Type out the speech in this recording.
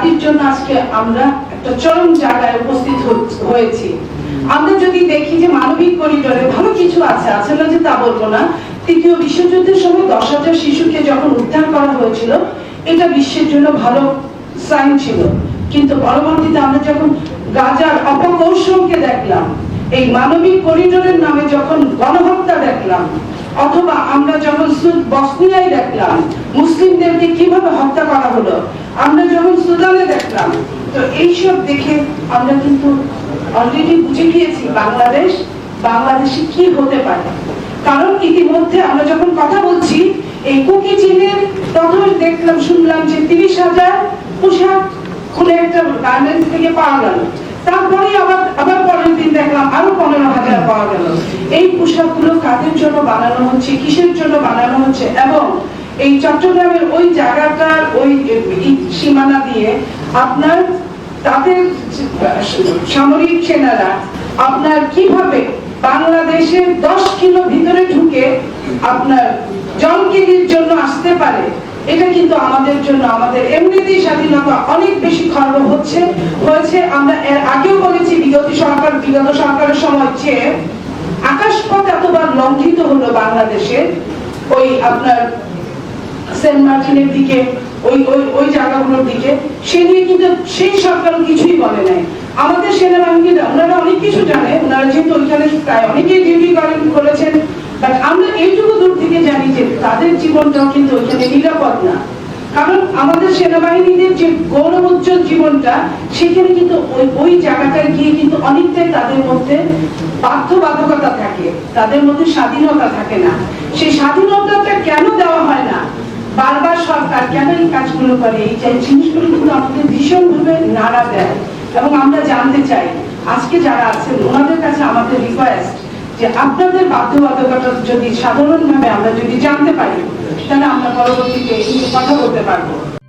জাতির জন্য আজকে আমরা একটা চরম জায়গায় উপস্থিত হয়েছি। আমরা যদি দেখি যে মানবিক করিডোরে ভালো কিছু আছে আছে না যে তা বলব না, তৃতীয় বিশ্বযুদ্ধের সময় দশ হাজার শিশুকে যখন উদ্ধার করা হয়েছিল, এটা বিশ্বের জন্য ভালো সাইন ছিল। কিন্তু পরবর্তীতে আমরা যখন গাজার অপকৌশলকে দেখলাম, এই মানবিক করিডোরের নামে যখন গণহত্যা দেখলাম অথবা আমরা যখন বসনিয়ায় দেখলাম, মুসলিমদেরকে কীভাবে হত্যা করা হলো, আমরা যখন সুদানে দেখলাম, তো এইসব দেখে আমরা কিন্তু অলরেডি বুঝে গিয়েছি বাংলাদেশ, বাংলাদেশে কি হতে পারে। কারণ ইতিমধ্যে আমরা যখন কথা বলছি, এই কুকি চীনের প্রথমে দেখলাম, শুনলাম যে তিরিশ হাজার পোশাক খুলে একটা গার্মেন্টস থেকে পাওয়া গেল। তারপরে আবার আবার পরের দিন দেখলাম আরও পনেরো হাজার পাওয়া গেল এই পোশাকগুলো কাদের জন্য বানানো হচ্ছে, কিসের জন্য বানানো হচ্ছে, এবং এই চট্টগ্রামের ওই জায়গাটার ওই সীমানা দিয়ে আপনার তাদের সামরিক সেনারা আপনার কীভাবে বাংলাদেশের দশ কিলো ভিতরে ঢুকে আপনার জলকেরির জন্য আসতে পারে, এটা কিন্তু আমাদের জন্য, আমাদের এমনিতেই স্বাধীনতা অনেক বেশি খর্ব হচ্ছে, হয়েছে আমরা এর আগেও বলেছি বিগত সরকার, বিগত সরকারের সময় যে আকাশপথ এতবার লঙ্ঘিত হলো বাংলাদেশে, ওই আপনার সেন্ট মার্টিনের দিকে, ওই ওই ওই জায়গাগুলোর দিকে, সে নিয়ে কিন্তু সেই সরকার কিছুই বলে নাই। আমাদের ওনারা অনেক কিছু জানে, ওনারা যেহেতু ওইখানে প্রায় অনেকেই ডিউটি করেন, করেছেন আমরা এইটুকু দূর থেকে জানি যে তাদের জীবনটাও কিন্তু ওইখানে নিরাপদ না। কারণ আমাদের সেনাবাহিনীদের যে গৌরব উজ্জ্বল জীবনটা, সেখানে কিন্তু ওই ওই জায়গাটায় গিয়ে কিন্তু অনেকটাই তাদের মধ্যে তাদের মধ্যে স্বাধীনতা থাকে না। সেই স্বাধীনতাটা কেন দেওয়া হয় না? বারবার সরকার কেন এই কাজগুলো করে? এই জিনিসগুলো কিন্তু আমাদের ভীষণভাবে নাড়া দেয়। এবং আমরা জানতে চাই, আজকে যারা আছেন, ওনাদের কাছে আমাদের রিকোয়েস্ট যে আপনাদের বাধ্যবাধকতা যদি সাধারণভাবে আমরা যদি জানতে পারি, তাহলে আমরা পরবর্তীতে কথা বলতে পারব।